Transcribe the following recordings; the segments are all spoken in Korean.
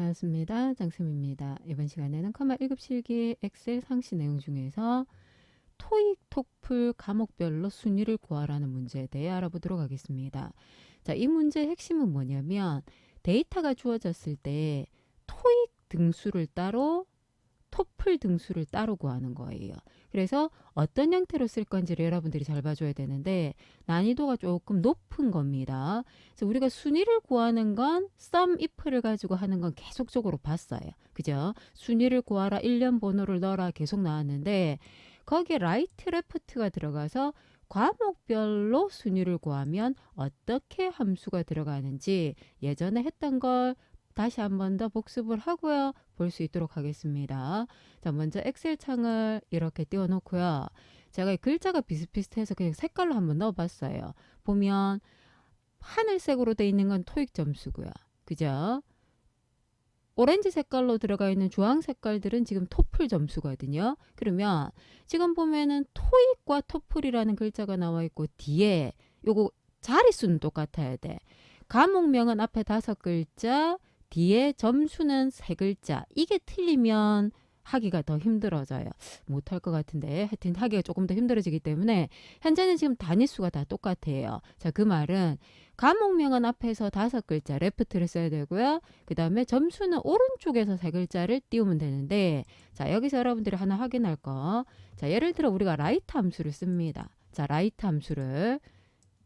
반갑습니다. 장쌤입니다. 이번 시간에는 커마 1급 실기 엑셀 상시 내용 중에서 토익, 토플 과목별로 순위를 구하라는 문제에 대해 알아보도록 하겠습니다. 자, 이 문제의 핵심은 뭐냐면 데이터가 주어졌을 때 토익 등수를 따로 토플 등수를 따로 구하는 거예요. 그래서 어떤 형태로 쓸 건지를 여러분들이 잘 봐줘야 되는데 난이도가 조금 높은 겁니다. 그래서 우리가 순위를 구하는 건 sum if를 가지고 하는 건 계속적으로 봤어요. 그죠? 순위를 구하라, 일련 번호를 넣어라 계속 나왔는데 거기에 right, left가 들어가서 과목별로 순위를 구하면 어떻게 함수가 들어가는지 예전에 했던 걸 다시 한 번 더 복습을 하고요. 볼 수 있도록 하겠습니다. 자, 먼저 엑셀 창을 이렇게 띄워 놓고요. 제가 이 글자가 비슷비슷해서 그냥 색깔로 한번 넣어 봤어요. 보면 하늘색으로 돼 있는 건 토익 점수고요. 그죠? 오렌지 색깔로 들어가 있는 주황 색깔들은 지금 토플 점수거든요. 그러면 지금 보면은 토익과 토플이라는 글자가 나와 있고 뒤에 요거 자릿수는 똑같아야 돼. 과목명은 앞에 다섯 글자, 뒤에 점수는 세 글자. 이게 틀리면 하기가 더 힘들어져요. 못할 것 같은데 하여튼 하기가 조금 더 힘들어지기 때문에 현재는 지금 단위수가 다 똑같아요. 자, 그 말은 과목명은 앞에서 다섯 글자 레프트를 써야 되고요. 그 다음에 점수는 오른쪽에서 세 글자를 띄우면 되는데 자, 여기서 여러분들이 하나 확인할 거. 자, 예를 들어 우리가 라이트 함수를 씁니다. 자, 라이트 함수를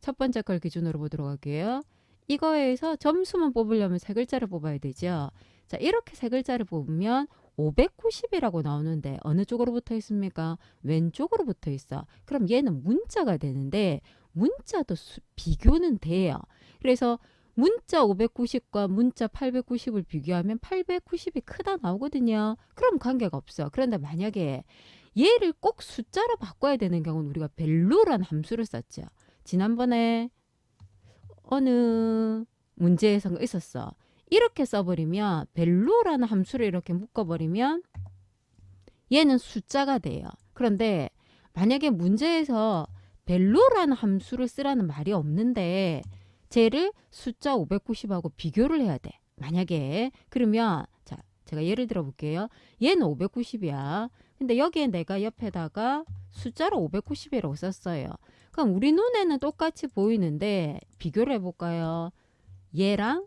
첫 번째 걸 기준으로 보도록 할게요. 이거에서 점수만 뽑으려면 세 글자를 뽑아야 되죠. 자, 이렇게 세 글자를 뽑으면 590이라고 나오는데 어느 쪽으로 붙어 있습니까? 왼쪽으로 붙어 있어. 그럼 얘는 문자가 되는데 문자도 수, 비교는 돼요. 그래서 문자 590과 문자 890을 비교하면 890이 크다 나오거든요. 그럼 관계가 없어. 그런데 만약에 얘를 꼭 숫자로 바꿔야 되는 경우는 우리가 밸류란 함수를 썼죠. 지난번에 어느 문제에서 있었어. 이렇게 써버리면 밸류라는 함수를 이렇게 묶어버리면 얘는 숫자가 돼요. 그런데 만약에 문제에서 밸류라는 함수를 쓰라는 말이 없는데 쟤를 숫자 590하고 비교를 해야 돼. 만약에 그러면 자 제가 예를 들어 볼게요. 얘는 590이야. 근데 여기에 내가 옆에다가 숫자로 590이라고 썼어요. 그럼 우리 눈에는 똑같이 보이는데 비교를 해볼까요? 얘랑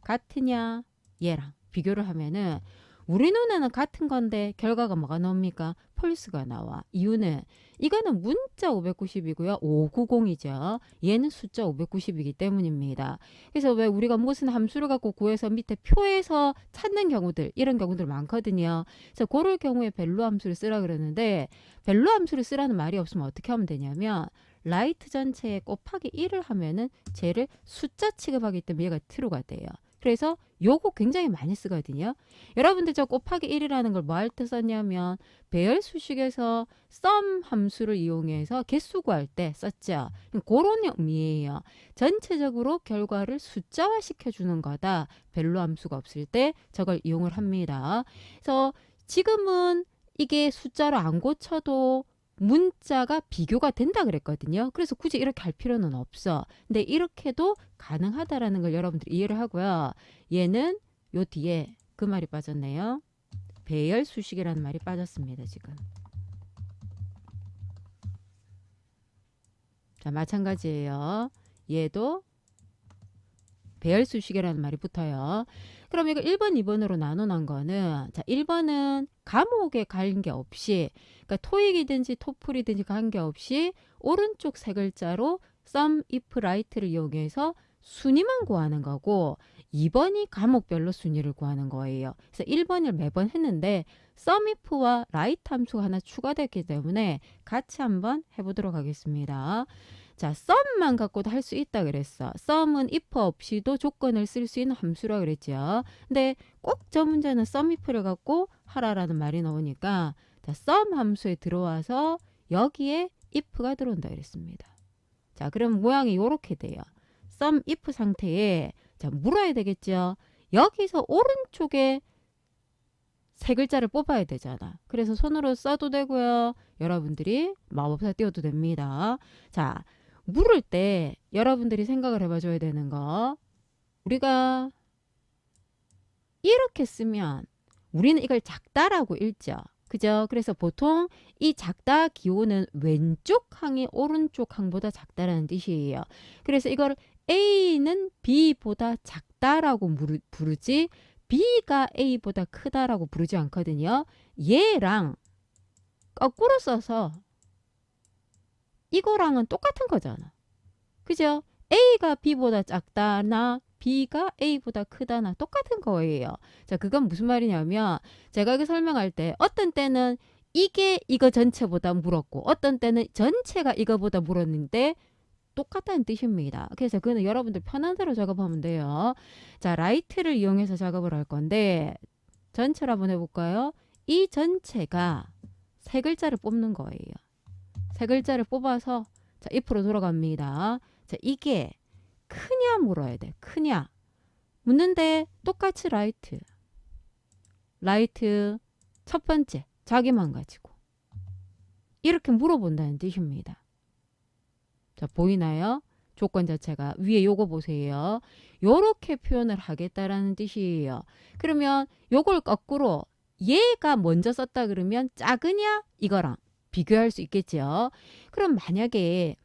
같으냐 얘랑 비교를 하면은 우리 눈에는 같은 건데 결과가 뭐가 나옵니까? 폴스가 나와. 이유는 이거는 문자 590이고요. 590이죠. 얘는 숫자 590이기 때문입니다. 그래서 왜 우리가 무슨 함수를 갖고 구해서 밑에 표에서 찾는 경우들 이런 경우들 많거든요. 그래서 그럴 경우에 벨로 함수를 쓰라 그러는데 벨로 함수를 쓰라는 말이 없으면 어떻게 하면 되냐면 라이트 전체에 곱하기 1을 하면은 쟤를 숫자 취급하기 때문에 얘가 true가 돼요. 그래서 요거 굉장히 많이 쓰거든요. 여러분들 저 곱하기 1이라는 걸 뭐 할 때 썼냐면 배열 수식에서 sum 함수를 이용해서 개수 구할 때 썼죠. 그런 의미예요. 전체적으로 결과를 숫자화 시켜주는 거다. 벨로 함수가 없을 때 저걸 이용을 합니다. 그래서 지금은 이게 숫자로 안 고쳐도 문자가 비교가 된다 그랬거든요. 그래서 굳이 이렇게 할 필요는 없어. 근데 이렇게도 가능하다라는 걸 여러분들이 이해를 하고요. 얘는 요 뒤에 그 말이 빠졌네요. 배열 수식이라는 말이 빠졌습니다, 지금. 자, 마찬가지예요. 얘도 배열 수식이라는 말이 붙어요. 그럼 이거 1번, 2번으로 나눠 놓은 거는 자, 1번은 감옥에 관계 없이 그러니까 토익이든지 토플이든지 관계 없이 오른쪽 세 글자로 sum if right를 이용해서 순위만 구하는 거고 2번이 과목별로 순위를 구하는 거예요. 그래서 1번을 매번 했는데 sum if와 right 함수가 하나 추가됐기 때문에 같이 한번 해보도록 하겠습니다. 자, sum만 갖고도 할 수 있다 그랬어. sum은 if 없이도 조건을 쓸 수 있는 함수라 그랬죠. 근데 꼭 저 문제는 sum if를 갖고 하라라는 말이 나오니까 자, sum 함수에 들어와서 여기에 if가 들어온다 그랬습니다. 자, 그럼 모양이 이렇게 돼요. sum if 상태에 자, 물어야 되겠죠. 여기서 오른쪽에 세 글자를 뽑아야 되잖아. 그래서 손으로 써도 되고요. 여러분들이 마법사 띄워도 됩니다. 자, 물을 때 여러분들이 생각을 해봐줘야 되는 거. 우리가 이렇게 쓰면 우리는 이걸 작다라고 읽죠. 그죠? 그래서 보통 이 작다 기호는 왼쪽 항이 오른쪽 항보다 작다라는 뜻이에요. 그래서 이걸 A는 B보다 작다라고 부르- 부르지 B가 A보다 크다라고 부르지 않거든요. 얘랑 거꾸로 써서 이거랑은 똑같은 거잖아. 그죠? A가 B보다 작다나 B가 A보다 크다나 똑같은 거예요. 자, 그건 무슨 말이냐면 제가 이거 설명할 때 어떤 때는 이게 이거 전체보다 물었고 어떤 때는 전체가 이거보다 물었는데 똑같다는 뜻입니다. 그래서 그거는 여러분들 편한 대로 작업하면 돼요. 자, 라이트를 이용해서 작업을 할 건데 전체를 한번 해볼까요? 이 전체가 세 글자를 뽑는 거예요. 세 글자를 뽑아서 자, if로 돌아갑니다. 자, 이게 크냐 물어야 돼. 크냐. 묻는데 똑같이 라이트. 라이트 첫 번째 자기만 가지고 이렇게 물어본다는 뜻입니다. 자, 보이나요? 조건 자체가 위에 요거 보세요. 요렇게 표현을 하겠다라는 뜻이에요. 그러면 요걸 거꾸로 얘가 먼저 썼다 그러면 작으냐 이거랑 비교할 수 있겠죠. 그럼 만약에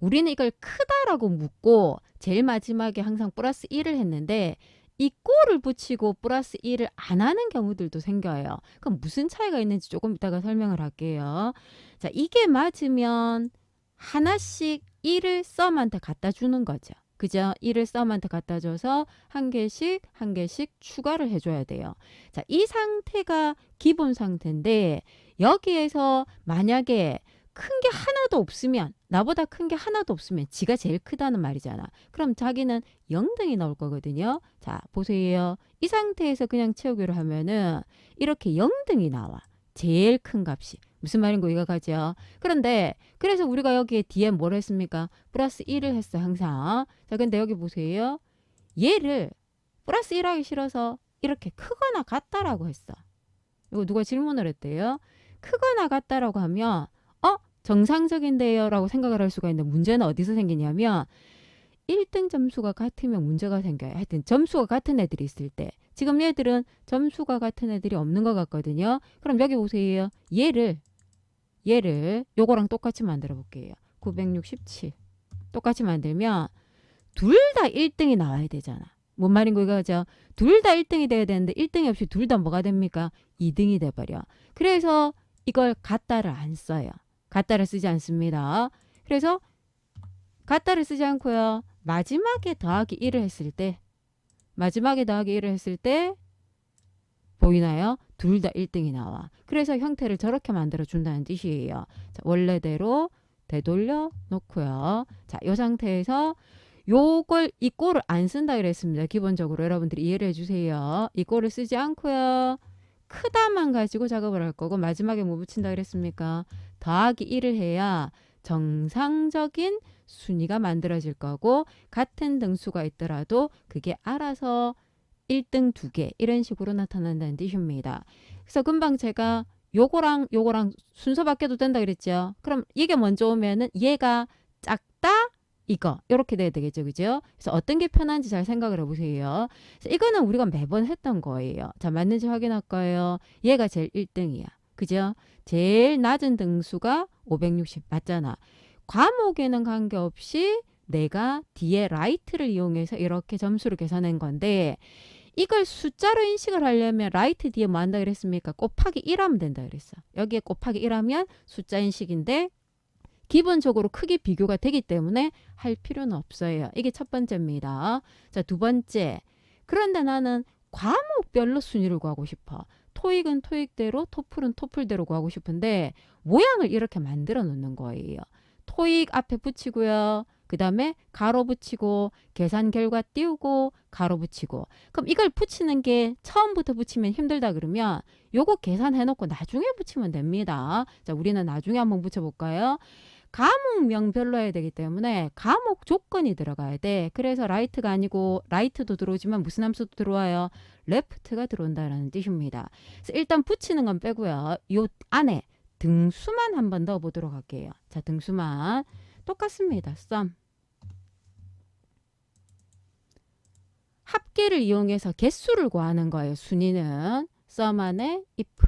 우리는 이걸 크다라고 묻고 제일 마지막에 항상 플러스 1을 했는데 이 꼴을 붙이고 플러스 1을 안 하는 경우들도 생겨요. 그럼 무슨 차이가 있는지 조금 이따가 설명을 할게요. 자, 이게 맞으면 하나씩 1을 썸한테 갖다 주는 거죠. 그죠? 1을 썸한테 갖다 줘서 한 개씩 한 개씩 추가를 해줘야 돼요. 자, 이 상태가 기본 상태인데 여기에서 만약에 큰 게 하나도 없으면 나보다 큰 게 하나도 없으면 지가 제일 크다는 말이잖아. 그럼 자기는 0등이 나올 거거든요. 자, 보세요. 이 상태에서 그냥 채우기로 하면은 이렇게 0등이 나와. 제일 큰 값이. 무슨 말인고 이거 가죠. 그런데 그래서 우리가 여기에 뒤에 뭘 했습니까? 플러스 1을 했어 항상. 자, 근데 여기 보세요. 얘를 플러스 1 하기 싫어서 이렇게 크거나 같다라고 했어. 이거 누가 질문을 했대요. 크거나 같다라고 하면 어 정상적인데요 라고 생각을 할 수가 있는데 문제는 어디서 생기냐면 1등 점수가 같으면 문제가 생겨요. 하여튼 점수가 같은 애들이 있을 때 지금 얘들은 점수가 같은 애들이 없는 것 같거든요. 그럼 여기 보세요. 얘를 얘를 요거랑 똑같이 만들어 볼게요. 967 똑같이 만들면 둘 다 1등이 나와야 되잖아. 뭔 말인고 이거죠? 둘 다 1등이 돼야 되는데 1등이 없이 둘 다 뭐가 됩니까? 2등이 돼버려. 그래서 이걸 갖다를 안 써요. 갖다를 쓰지 않습니다. 그래서 갖다를 쓰지 않고요. 마지막에 더하기 1을 했을 때 마지막에 더하기 1을 했을 때 보이나요? 둘 다 1등이 나와. 그래서 형태를 저렇게 만들어 준다는 뜻이에요. 자, 원래대로 되돌려 놓고요. 자, 이 상태에서 요걸 이 꼴을 안 쓴다 그랬습니다. 기본적으로 여러분들이 이해를 해주세요. 이 꼴을 쓰지 않고요. 크다만 가지고 작업을 할 거고 마지막에 뭐 붙인다 그랬습니까? 더하기 1을 해야 정상적인 순위가 만들어질 거고 같은 등수가 있더라도 그게 알아서 1등 두개 이런 식으로 나타난다는 뜻입니다. 그래서 금방 제가 요거랑 요거랑 순서 바뀌어도 된다 그랬죠. 그럼 이게 먼저 오면은 얘가 작다 이거 이렇게 돼야 되겠죠, 그죠? 그래서 어떤 게 편한지 잘 생각을 해보세요. 이거는 우리가 매번 했던 거예요. 자 맞는지 확인할 거예요. 얘가 제일 1등이야, 그죠? 제일 낮은 등수가 560 맞잖아. 과목에는 관계없이 내가 뒤에 라이트를 이용해서 이렇게 점수를 계산한 건데 이걸 숫자로 인식을 하려면 라이트 뒤에 뭐 한다 그랬습니까? 곱하기 1하면 된다 그랬어. 여기에 곱하기 1하면 숫자 인식인데 기본적으로 크기 비교가 되기 때문에 할 필요는 없어요. 이게 첫 번째입니다. 자, 두 번째. 그런데 나는 과목별로 순위를 구하고 싶어. 토익은 토익대로, 토플은 토플대로 구하고 싶은데 모양을 이렇게 만들어 놓는 거예요. 토익 앞에 붙이고요. 그 다음에 가로 붙이고 계산 결과 띄우고 가로 붙이고 그럼 이걸 붙이는 게 처음부터 붙이면 힘들다 그러면 요거 계산해 놓고 나중에 붙이면 됩니다. 자, 우리는 나중에 한번 붙여볼까요? 과목명별로 해야 되기 때문에 과목 조건이 들어가야 돼. 그래서 라이트가 아니고 라이트도 들어오지만 무슨 함수도 들어와요? 레프트가 들어온다라는 뜻입니다. 일단 붙이는 건 빼고요. 요 안에 등수만 한번 넣어 보도록 할게요. 자, 등수만 똑같습니다. 썸. 합계를 이용해서 개수를 구하는 거예요. 순위는 sum 안에 if.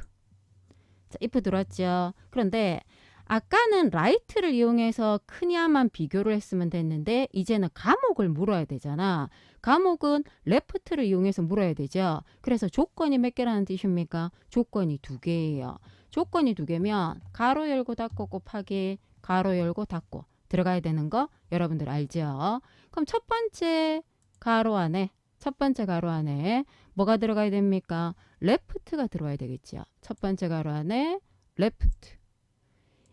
자, if 들어왔죠. 그런데 아까는 right를 이용해서 크냐만 비교를 했으면 됐는데 이제는 감옥을 물어야 되잖아. 감옥은 left를 이용해서 물어야 되죠. 그래서 조건이 몇 개라는 뜻입니까? 조건이 두 개예요. 조건이 두 개면 가로 열고 닫고 곱하기 가로 열고 닫고 들어가야 되는 거 여러분들 알죠? 그럼 첫 번째 가로 안에 첫 번째 가로 안에 뭐가 들어가야 됩니까? left가 들어와야 되겠죠. 첫 번째 가로 안에 left.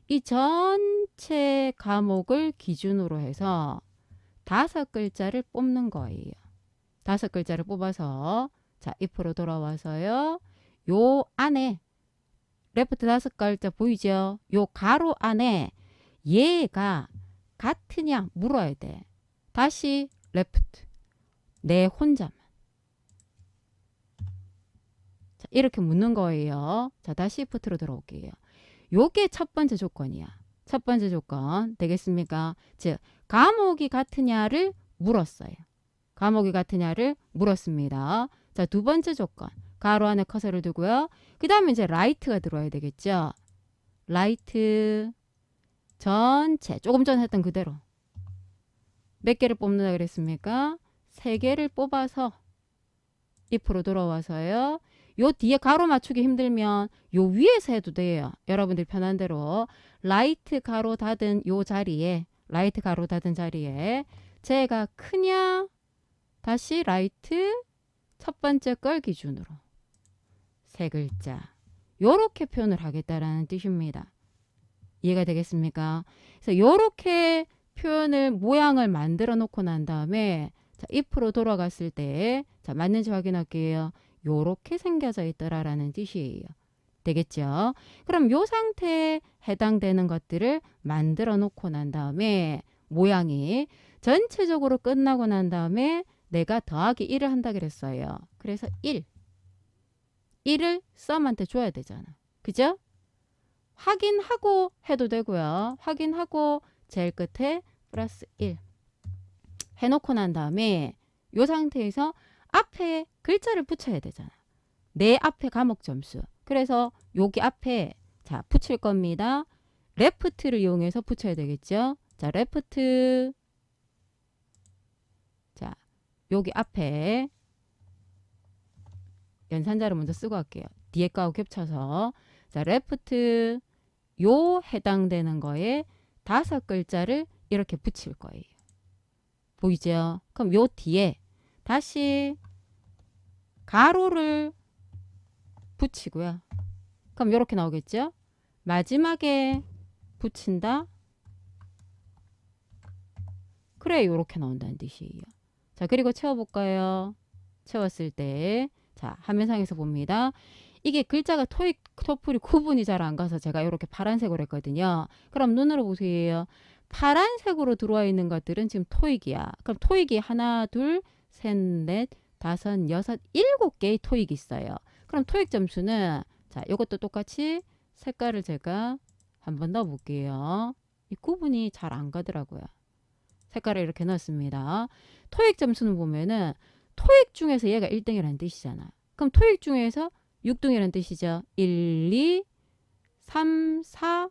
이 전체 과목을 기준으로 해서 다섯 글자를 뽑는 거예요. 다섯 글자를 뽑아서 자, if로 돌아와서요. 요 안에 레프트 다섯 글자 보이죠? 요 가로 안에 얘가 같으냐 물어야 돼. 다시 레프트. 내 혼자만. 자, 이렇게 묻는 거예요. 자, 다시 if로 들어올게요. 요게 첫 번째 조건이야. 첫 번째 조건 되겠습니까? 즉, 과목이 같으냐를 물었어요. 과목이 같으냐를 물었습니다. 자, 두 번째 조건. 가로 안에 커서를 두고요. 그 다음에 이제 라이트가 들어와야 되겠죠. 라이트 전체 조금 전 했던 그대로 몇 개를 뽑는다 그랬습니까? 세 개를 뽑아서 if로 돌아와서요. 요 뒤에 가로 맞추기 힘들면 요 위에서 해도 돼요. 여러분들 편한 대로 라이트 가로 닫은 요 자리에 라이트 가로 닫은 자리에 제가 크냐 다시 라이트 첫 번째 걸 기준으로 세 글자 요렇게 표현을 하겠다라는 뜻입니다. 이해가 되겠습니까? 그래서 요렇게 표현을 모양을 만들어 놓고 난 다음에 자, if로 돌아갔을 때 자, 맞는지 확인할게요. 요렇게 생겨져 있더라라는 뜻이에요. 되겠죠? 그럼 요 상태에 해당되는 것들을 만들어 놓고 난 다음에 모양이 전체적으로 끝나고 난 다음에 내가 더하기 1을 한다 그랬어요. 그래서 1. 1을 썸한테 줘야 되잖아. 그죠? 확인하고 해도 되고요. 확인하고 제일 끝에 플러스 1 해놓고 난 다음에 이 상태에서 앞에 글자를 붙여야 되잖아. 내 앞에 과목 점수. 그래서 여기 앞에 자 붙일 겁니다. 레프트를 이용해서 붙여야 되겠죠. 자 레프트 자 여기 앞에 연산자를 먼저 쓰고 할게요. 뒤에 거하고 겹쳐서 자 레프트 요 해당되는 거에 다섯 글자를 이렇게 붙일 거예요. 보이죠? 그럼 요 뒤에 다시 가로를 붙이고요. 그럼 이렇게 나오겠죠? 마지막에 붙인다. 그래 이렇게 나온다는 뜻이에요. 자 그리고 채워볼까요? 채웠을 때 자 화면상에서 봅니다. 이게 글자가 토익 토플이 구분이 잘 안 가서 제가 이렇게 파란색으로 했거든요. 그럼 눈으로 보세요. 파란색으로 들어와 있는 것들은 지금 토익이야. 그럼 토익이 하나, 둘, 셋, 넷, 다섯, 여섯, 일곱 개의 토익이 있어요. 그럼 토익 점수는 자, 이것도 똑같이 색깔을 제가 한번 넣어 볼게요. 이 구분이 잘 안 가더라고요. 색깔을 이렇게 넣었습니다. 토익 점수는 보면은 토익 중에서 얘가 1등이라는 뜻이잖아. 그럼 토익 중에서 6등이라는 뜻이죠. 1, 2, 3, 4,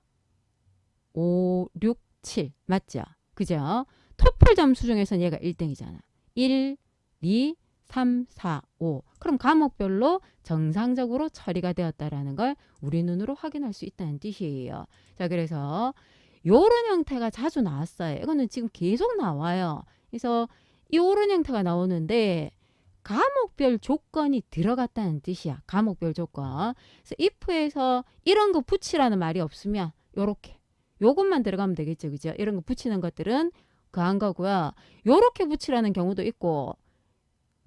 5, 6, 7. 맞죠? 그죠? 토플 점수 중에서는 얘가 1등이잖아. 1, 2, 3, 4, 5. 그럼 과목별로 정상적으로 처리가 되었다라는 걸 우리 눈으로 확인할 수 있다는 뜻이에요. 자, 그래서 요런 형태가 자주 나왔어요. 이거는 지금 계속 나와요. 그래서 이 요런 형태가 나오는데 과목별 조건이 들어갔다는 뜻이야. 과목별 조건. 그래서 if에서 이런 거 붙이라는 말이 없으면 요렇게 요것만 들어가면 되겠죠. 그죠? 이런 거 붙이는 것들은 그한 거고요. 요렇게 붙이라는 경우도 있고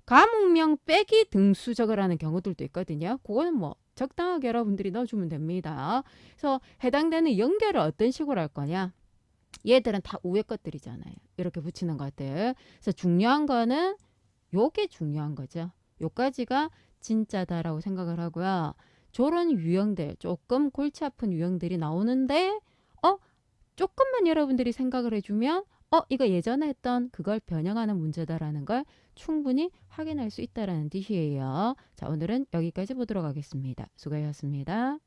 과목명 빼기 등수 적으라는 경우들도 있거든요. 그거는 뭐 적당하게 여러분들이 넣어주면 됩니다. 그래서 해당되는 연결을 어떤 식으로 할 거냐? 얘들은 다 우회 것들이잖아요. 이렇게 붙이는 것들. 그래서 중요한 거는 요게 중요한 거죠. 요까지가 진짜다라고 생각을 하고요. 저런 유형들, 조금 골치 아픈 유형들이 나오는데, 어? 조금만 여러분들이 생각을 해주면, 어? 이거 예전에 했던 그걸 변형하는 문제다라는 걸 충분히 확인할 수 있다라는 뜻이에요. 자, 오늘은 여기까지 보도록 하겠습니다. 수고하셨습니다.